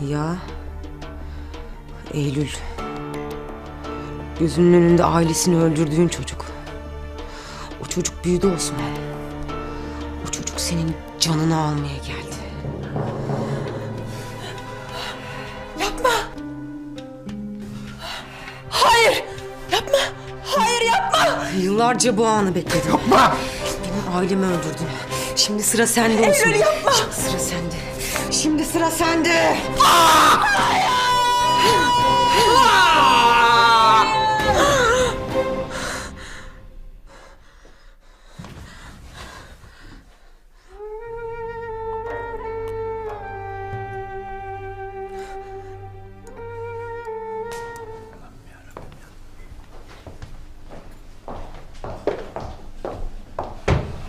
Eylül. Ya. Eylül. Gözünün önünde ailesini öldürdüğün çocuk. O çocuk büyüdü Osman. O çocuk senin canını almaya geldi. Hayır! Yapma! Hayır yapma! Yıllarca bu anı bekledim. Yapma! Benim ailemi öldürdün. Şimdi sıra sende olsun. Eylül, yapma! Şimdi sıra sende. Şimdi sıra sende.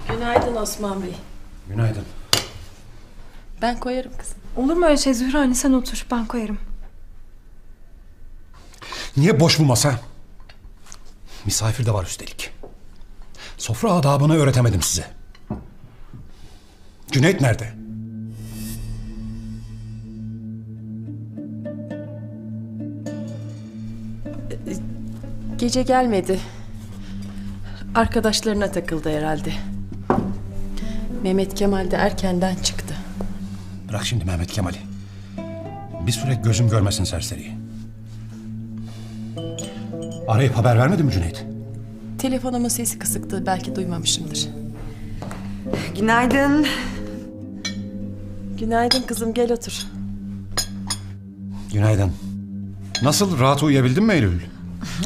Günaydın Osman Bey. Günaydın. Ben koyarım kızım. Olur mu öyle şey Zühre anne sen otur ben koyarım. Niye boş bu masa? Misafir de var üstelik. Sofra adabını öğretemedim size. Cüneyt nerede? Gece gelmedi. Arkadaşlarına takıldı herhalde. Mehmet Kemal de erkenden çıktı. Bırak şimdi Mehmet Kemal'i. Bir süre gözüm görmesin serseriyi. Arayıp haber vermedi mi Cüneyt? Telefonumun sesi kısıktı. Belki duymamışımdır. Günaydın. Günaydın kızım gel otur. Günaydın. Nasıl rahat uyuyabildin mi Eylül?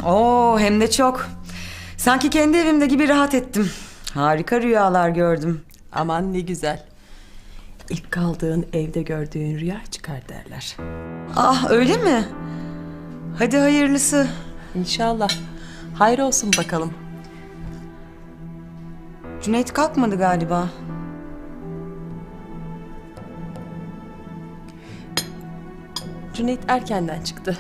Oo hem de çok. Sanki kendi evimde gibi rahat ettim. Harika rüyalar gördüm. Aman ne güzel. İlk kaldığın evde gördüğün rüya çıkar derler. Ah öyle mi? Hadi hayırlısı. İnşallah. Hayır olsun bakalım. Cüneyt kalkmadı galiba. Cüneyt erkenden çıktı.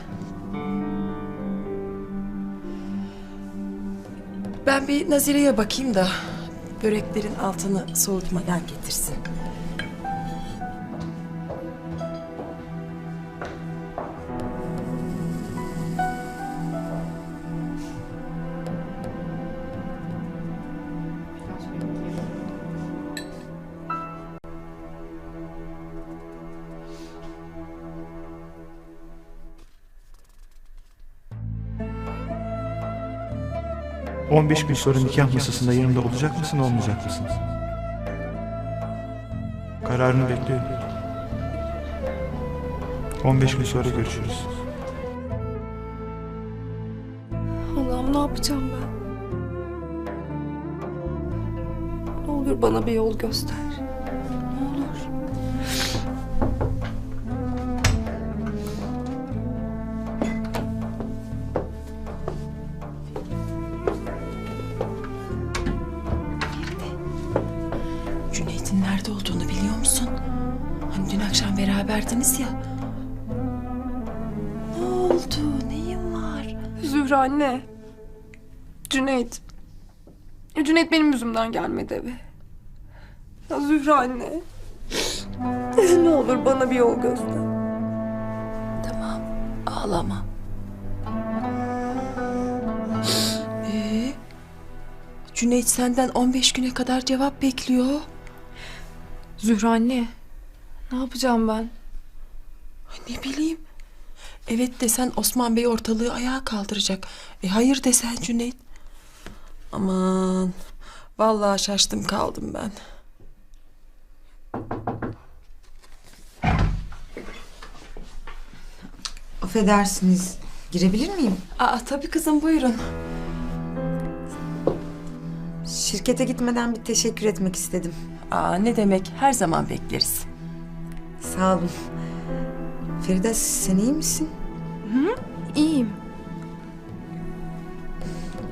Ben bir Nazire'ye bakayım da böreklerin altını soğutmadan getirsin. 15 gün sonra nikah masasında yanımda olacak mısın olmayacak mısın? Kararını bekliyorum. 15 gün sonra görüşürüz. Allah'ım ne yapacağım ben? Ne olur bana bir yol göster. Beraberdiniz ya. Ne oldu? Neyin var? Zühre anne. Cüneyt. Cüneyt benim yüzümden gelmedi eve. Ya Zühre anne. ne olur bana bir yol göster. Tamam. Ağlama. Ee, Cüneyt senden 15 güne kadar cevap bekliyor. Zühre anne. Ne yapacağım ben? Ne bileyim. Evet desen Osman Bey ortalığı ayağa kaldıracak. E hayır desen Cüneyt. Aman. Vallahi şaştım kaldım ben. Affedersiniz. Girebilir miyim? Aa tabii kızım buyurun. Şirkete gitmeden bir teşekkür etmek istedim. Aa ne demek her zaman bekleriz. Sağ olun. Feride sen iyi misin? İyiyim.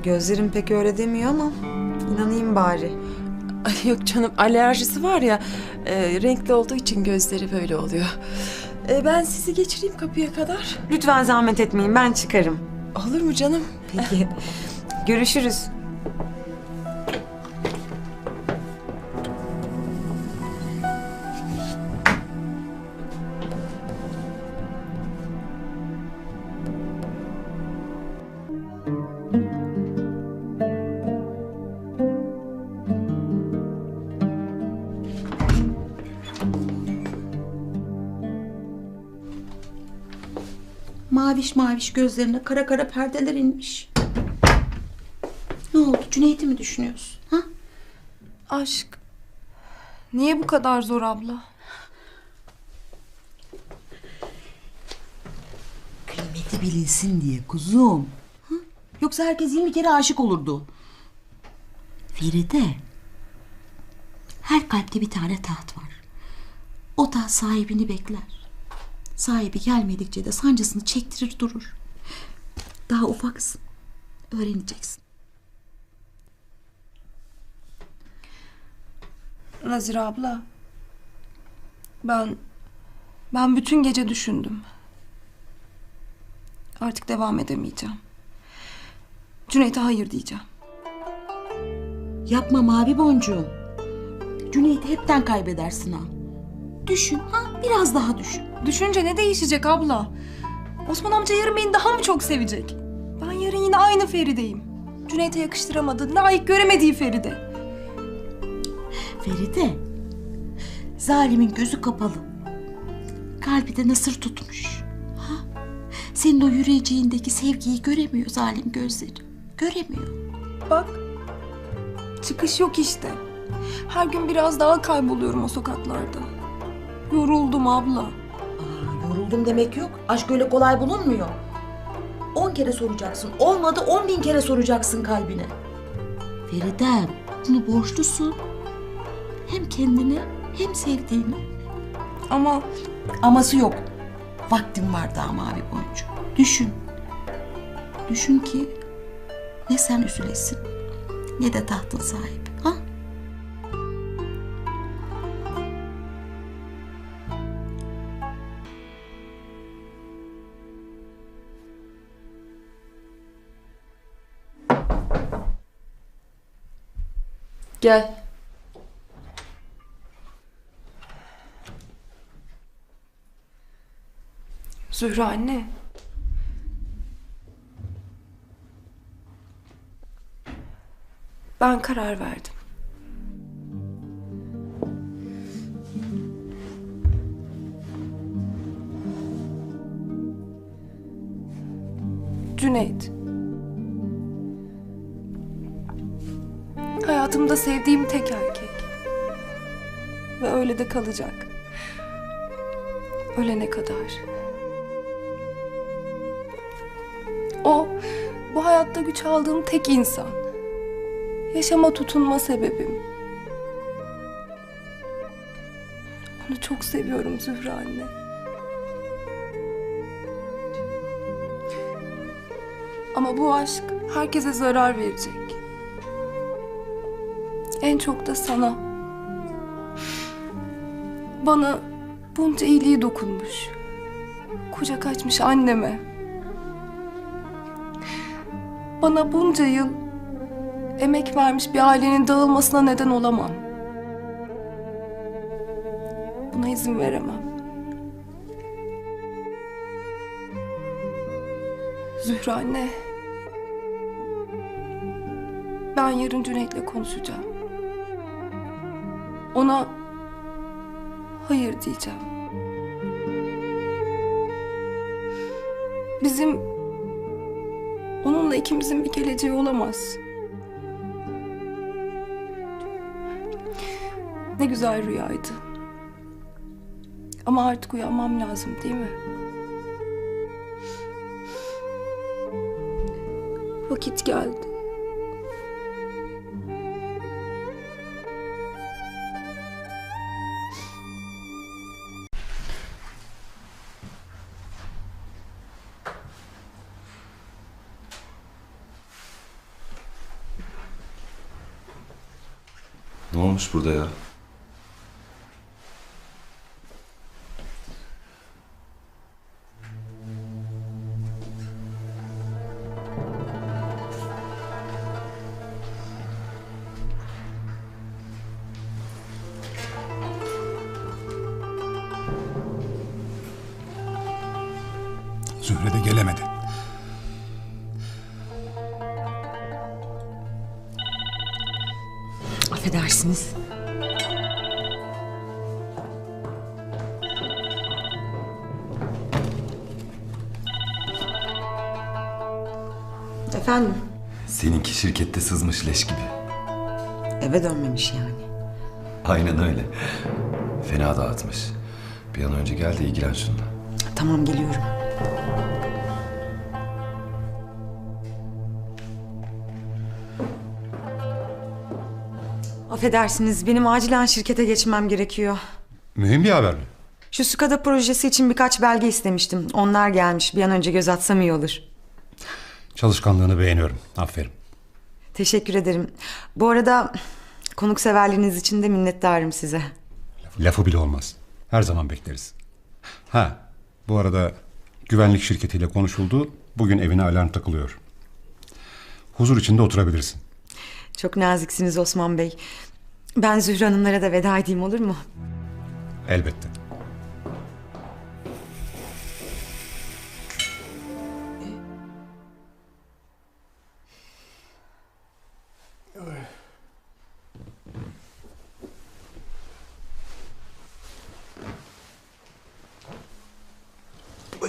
Gözlerim pek öyle demiyor ama inanayım bari. Ay yok canım alerjisi var ya e, renkli olduğu için gözleri böyle oluyor. E, ben sizi geçireyim kapıya kadar. Lütfen zahmet etmeyin ben çıkarım. Olur mu canım? Peki. Görüşürüz. Maviş maviş gözlerine kara kara perdeler inmiş. Ne oldu? Cüneyt'i mi düşünüyorsun? Ha? Aşk. Niye bu kadar zor abla? Kıymeti bilinsin diye kuzum. Ha? Yoksa herkes 20 kere aşık olurdu. Feride. Her kalpte bir tane taht var. O taht sahibini bekler. Sahibi gelmedikçe de sancısını çektirir durur. Daha ufaksın. Öğreneceksin. Nazire abla. Ben... Ben bütün gece düşündüm. Artık devam edemeyeceğim. Cüneyt'e hayır diyeceğim. Yapma mavi boncuğum. Cüneyt'i hepten kaybedersin ha. Düşün ha biraz daha düşün. Düşünce ne değişecek abla? Osman amca yarın beni daha mı çok sevecek? Ben yarın yine aynı Feride'yim. Cüneyt'e yakıştıramadı, layık göremediği Feride. Feride. Zalimin gözü kapalı. Kalbi de nasır tutmuş. Ha? Senin o yüreceğindeki sevgiyi göremiyor zalim gözleri. Göremiyor. Bak, çıkış yok işte. Her gün biraz daha kayboluyorum o sokaklarda. Yoruldum abla. Aa, yoruldum demek yok. Aşk öyle kolay bulunmuyor. On kere soracaksın. Olmadı on bin kere soracaksın kalbine. Feridem bunu borçlusun. Hem kendine hem sevdiğine. Ama Aması yok. Vaktim var daha mavi boncuğum. Düşün. Düşün ki ne sen üzülesin ne de tahtın sahibi. Gel. Zühre anne. Ben karar verdim. Cüneyt. Hayatımda sevdiğim tek erkek. Ve öyle de kalacak. Ölene kadar. O bu hayatta güç aldığım tek insan. Yaşama tutunma sebebim. Onu çok seviyorum Zühre anne. Ama bu aşk herkese zarar verecek. En çok da sana. Bana bunca iyiliği dokunmuş. Kucak açmış anneme. Bana bunca yıl emek vermiş bir ailenin dağılmasına neden olamam. Buna izin veremem. Zühre anne. Ben yarın Cüneyt'le konuşacağım. Ona hayır diyeceğim. Bizim onunla ikimizin bir geleceği olamaz. Ne güzel rüyaydı. Ama artık uyanmam lazım değil mi? Vakit geldi. Burada ya? Zühre de gelemedi. Affedersiniz. Seninki şirkette sızmış leş gibi. Eve dönmemiş yani. Aynen öyle. Fena dağıtmış. Bir an önce gel de ilgilen şununla. Tamam geliyorum. Affedersiniz benim acilen şirkete geçmem gerekiyor. Mühim bir haber mi? Şu Sukada projesi için birkaç belge istemiştim. Onlar gelmiş. Bir an önce göz atsam iyi olur. Çalışkanlığını beğeniyorum. Aferin. Teşekkür ederim. Bu arada konukseverliğiniz için de minnettarım size. Lafı bile olmaz. Her zaman bekleriz. Ha, bu arada güvenlik şirketiyle konuşuldu. Bugün evine alarm takılıyor. Huzur içinde oturabilirsin. Çok naziksiniz Osman Bey. Ben Zühre Hanımlara da veda edeyim olur mu? Elbette.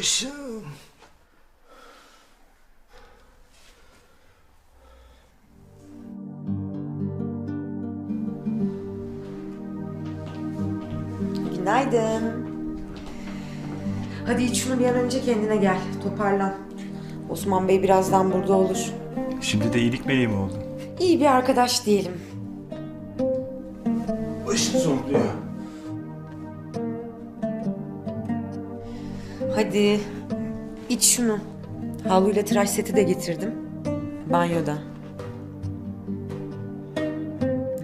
Başım. Günaydın. Hadi iç şunu bir an önce kendine gel. Toparlan. Osman Bey birazdan burada olur. Şimdi de iyilik meleği mi oldun? İyi bir arkadaş diyelim. Başım zonkluyor. Hadi iç şunu. Havluyla tıraş seti de getirdim. Banyoda.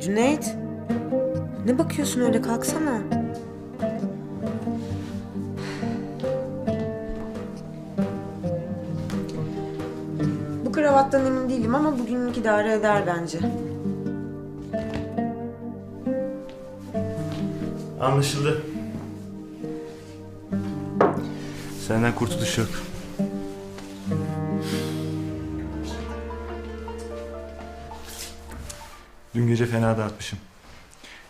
Cüneyt. Ne bakıyorsun öyle kalksana. Bu kravattan emin değilim ama bugünlük idare eder bence. Anlaşıldı. Senden kurtuluş yok. Dün gece fena dağıtmışım.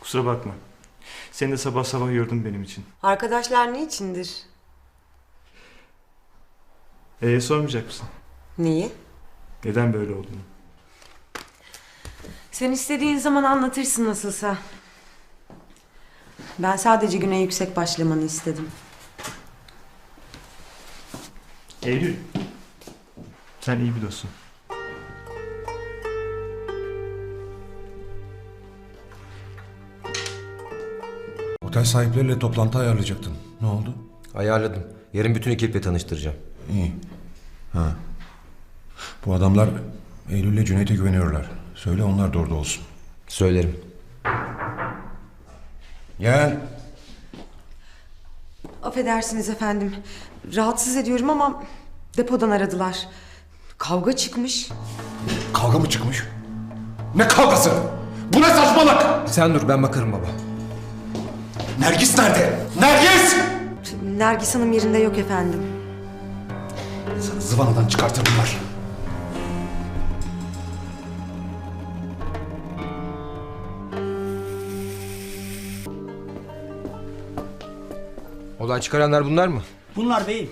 Kusura bakma. Seni de sabah sabah yordun benim için. Arkadaşlar ne içindir? Ee sormayacak mısın? Neyi? Neden böyle olduğunu? Sen istediğin zaman anlatırsın nasılsa. Ben sadece güne yüksek başlamanı istedim. Eylül. Sen iyi bir dostsun. Otel sahipleriyle toplantı ayarlayacaktın. Ne oldu? Ayarladım. Yarın bütün ekiple tanıştıracağım. İyi. Ha. Bu adamlar Eylül'le Cüneyt'e güveniyorlar. Söyle onlar da orada olsun. Söylerim. Gel. Affedersiniz efendim. Rahatsız ediyorum ama depodan aradılar. Kavga çıkmış. Kavga mı çıkmış? Ne kavgası? Bu ne saçmalık? Sen dur ben bakarım baba. Nergis nerede? Nergis! Nergis Hanım yerinde yok efendim. Sana zıvanadan çıkartır bunlar. Olay çıkaranlar bunlar mı? Bunlar beyim.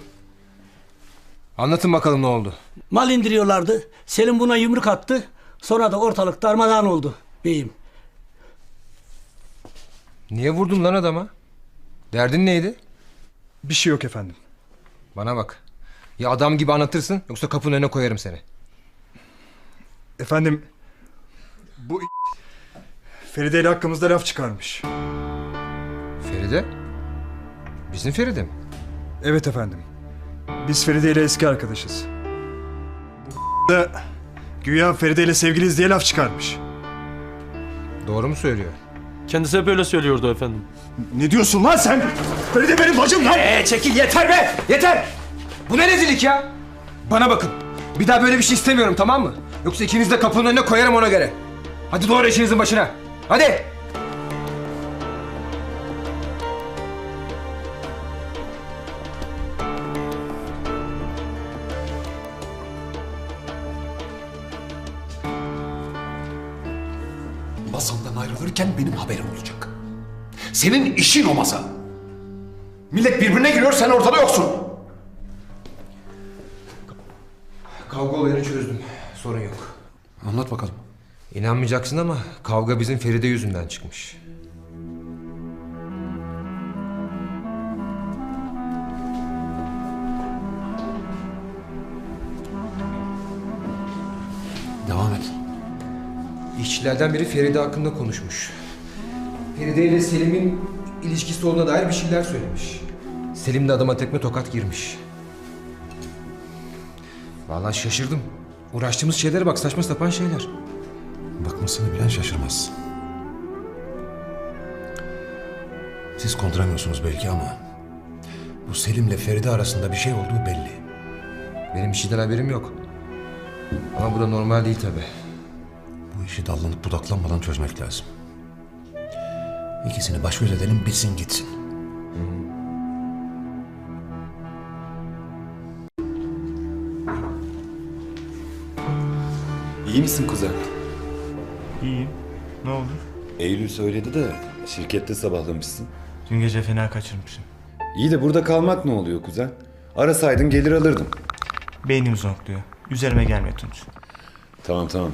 Anlatın bakalım ne oldu. Mal indiriyorlardı. Selim buna yumruk attı. Sonra da ortalık darmadağın oldu beyim. Niye vurdun lan adama? Derdin neydi? Bir şey yok efendim. Bana bak. Ya adam gibi anlatırsın yoksa kapının önüne koyarım seni. Efendim bu Feride ile hakkımızda laf çıkarmış. Feride? Bizim Feride mi? Evet efendim. Biz Feride ile eski arkadaşız. Bu da güya Feride ile sevgiliyiz diye laf çıkarmış. Doğru mu söylüyor? Kendisi hep öyle söylüyordu efendim. Ne diyorsun lan sen? Feride benim bacım lan! Ee çekil yeter be! Yeter! Bu ne rezillik ya? Bana bakın. Bir daha böyle bir şey istemiyorum tamam mı? Yoksa ikiniz de kapının önüne koyarım ona göre. Hadi doğru işinizin başına. Hadi! Masamdan ayrılırken benim haberim olacak. Senin işin o masa. Millet birbirine giriyor sen ortada yoksun. Kavga olayını çözdüm. Sorun yok. Anlat bakalım. İnanmayacaksın ama kavga bizim Feride yüzünden çıkmış. İşçilerden biri Feride hakkında konuşmuş. Feride ile Selim'in ilişkisi olduğuna dair bir şeyler söylemiş. Selim de adama tekme tokat girmiş. Vallahi şaşırdım. Uğraştığımız şeylere bak saçma sapan şeyler. Bakmasını bilen şaşırmaz. Siz konduramıyorsunuz belki ama... ...bu Selim'le Feride arasında bir şey olduğu belli. Benim bir şeyden haberim yok. Ama bu da normal değil tabi. İşi dallanıp budaklanmadan çözmek lazım. İkisini baş göz edelim bitsin gitsin. İyi misin kuzen? İyiyim. Ne oldu? Eylül söyledi de şirkette sabahlamışsın. Dün gece fena kaçırmışım. İyi de burada kalmak ne oluyor kuzen? Arasaydın gelir alırdım. Beynim zonkluyor. Üzerime gelme Tunç. Tamam tamam.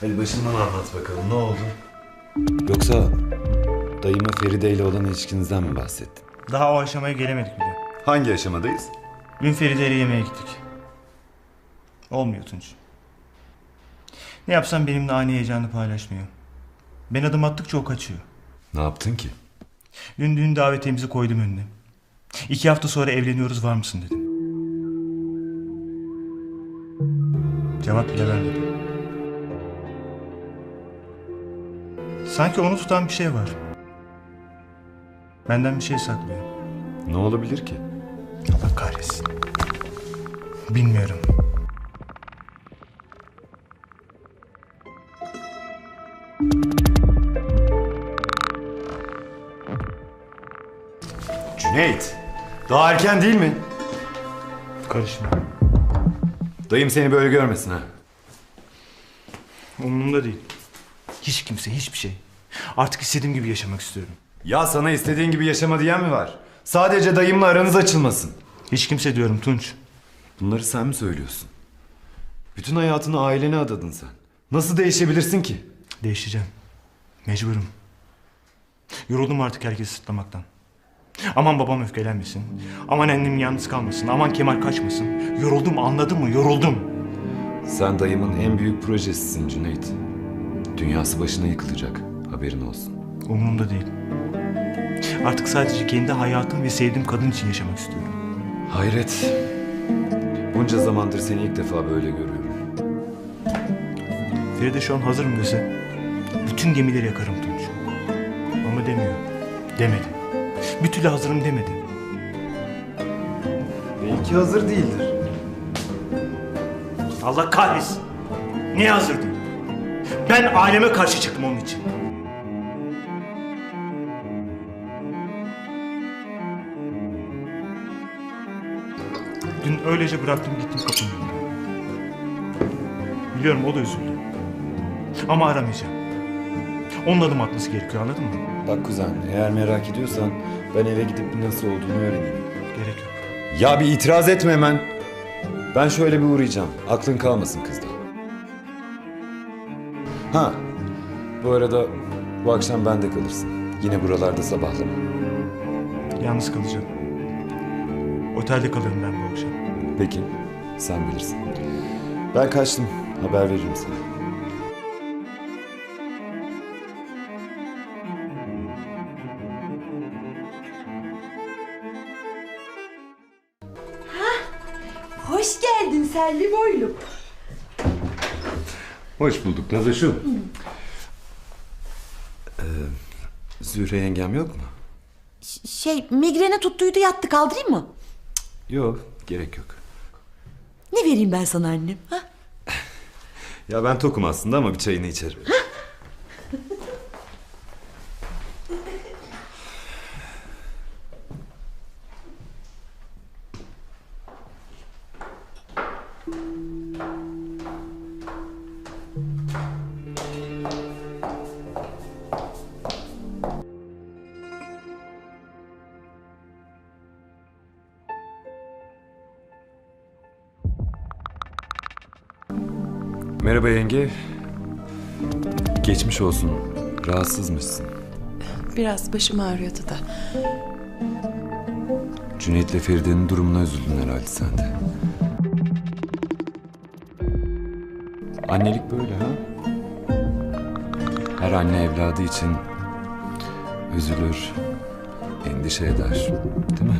Hadi başından anlat bakalım ne oldu? Yoksa dayıma Feride ile olan ilişkinizden mi bahsettin? Daha o aşamaya gelemedik bile. Hangi aşamadayız? Dün Feride ile yemeğe gittik. Olmuyor Tunç. Ne yapsam benimle aynı heyecanı paylaşmıyor. Ben adım attıkça o kaçıyor. Ne yaptın ki? Dün düğün davetiyemizi koydum önüne. İki hafta sonra evleniyoruz var mısın dedim. Cevap bile vermedi. Sanki onu tutan bir şey var. Benden bir şey saklıyor. Ne olabilir ki? Allah kahretsin. Bilmiyorum. Cüneyt! Daha erken değil mi? Karışma. Dayım seni böyle görmesin ha. Umurumda değil. Hiç kimse, hiçbir şey. Artık istediğim gibi yaşamak istiyorum. Ya sana istediğin gibi yaşama diyen mi var? Sadece dayımla aranız açılmasın. Hiç kimse diyorum Tunç. Bunları sen mi söylüyorsun? Bütün hayatını ailene adadın sen. Nasıl değişebilirsin ki? Değişeceğim. Mecburum. Yoruldum artık herkesi sırtlamaktan. Aman babam öfkelenmesin. Aman annem yalnız kalmasın. Aman Kemal kaçmasın. Yoruldum anladın mı? Yoruldum. Sen dayımın en büyük projesisin Cüneyt. Dünyası başına yıkılacak. Haberin olsun. Umurumda değil. Artık sadece kendi hayatım ve sevdiğim kadın için yaşamak istiyorum. Hayret. Bunca zamandır seni ilk defa böyle görüyorum. Feride şu an hazır mı dese bütün gemileri yakarım Tunç. Ama demiyor. Demedi. Bir türlü hazırım demedi. Belki hazır değildir. Allah kahretsin. Niye hazır değil? Ben aileme karşı çıktım onun için. Öylece bıraktım gittim kapının önüne. Biliyorum o da üzüldü. Ama aramayacağım. Onun adım atması gerekiyor anladın mı? Bak kuzen eğer merak ediyorsan ben eve gidip nasıl olduğunu öğreneyim. Gerek yok. Ya bir itiraz etme hemen. Ben şöyle bir uğrayacağım. Aklın kalmasın kızda. Ha. Bu arada bu akşam bende kalırsın. Yine buralarda sabahlama. Yalnız kalacağım. Otelde kalırım ben bu akşam. Peki. Sen bilirsin. Ben kaçtım. Haber veririm sana. Hoş geldin Selvi Boylum. Hoş bulduk Nazoş'um. Ee, Zühre yengem yok mu? Şey migrene tuttuydu yattı kaldırayım mı? Yok. Gerek yok. Ne vereyim ben sana annem? Ha? Ya ben tokum aslında ama bir çayını içerim. Merhaba yenge. Geçmiş olsun. Rahatsızmışsın. Biraz başım ağrıyordu da. Cüneyt'le Feride'nin durumuna üzüldün herhalde sen de. Annelik böyle ha? Her anne evladı için üzülür, endişe eder. Değil mi?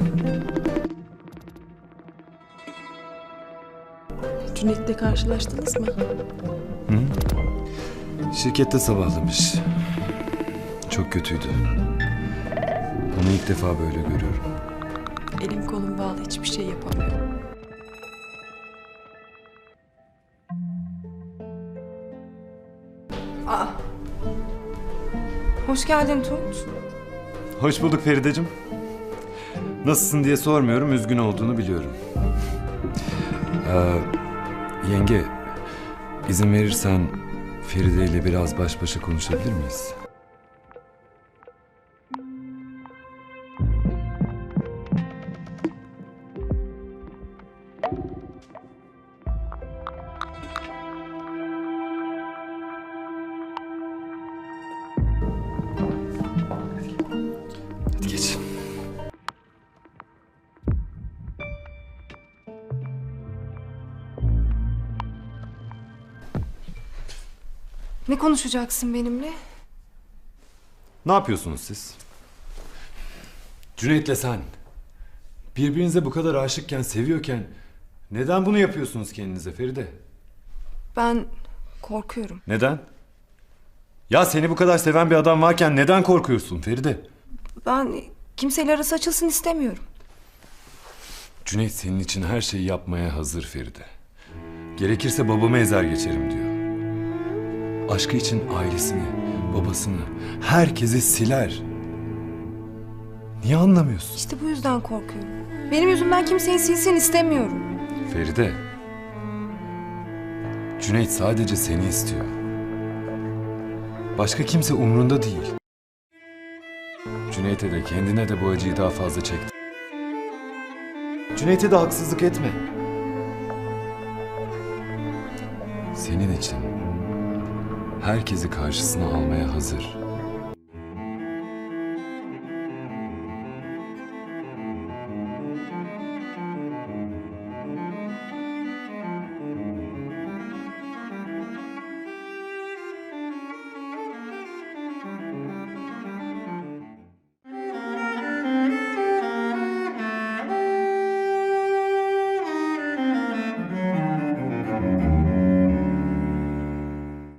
Cüneyt'le karşılaştınız mı? Şirkette sabahlamış. Çok kötüydü. Onu ilk defa böyle görüyorum. Elim kolum bağlı hiçbir şey yapamıyorum. Aa. Hoş geldin Tunç. Hoş bulduk Ferideciğim. Nasılsın diye sormuyorum, üzgün olduğunu biliyorum. Ee, yenge, izin verirsen Feride ile biraz baş başa konuşabilir miyiz? Ne konuşacaksın benimle? Ne yapıyorsunuz siz? Cüneyt'le sen. Birbirinize bu kadar aşıkken, seviyorken neden bunu yapıyorsunuz kendinize Feride? Ben korkuyorum. Neden? Ya seni bu kadar seven bir adam varken neden korkuyorsun Feride? Ben kimseyle arası açılsın istemiyorum. Cüneyt senin için her şeyi yapmaya hazır Feride. Gerekirse babamı ezer geçerim diyor. Aşkı için ailesini, babasını, herkesi siler. Niye anlamıyorsun? İşte bu yüzden korkuyorum. Benim yüzümden kimseyi silsin istemiyorum. Feride. Cüneyt sadece seni istiyor. Başka kimse umrunda değil. Cüneyt'e de kendine de bu acıyı daha fazla çekti. Cüneyt'e de haksızlık etme. Senin için herkesi karşısına almaya hazır.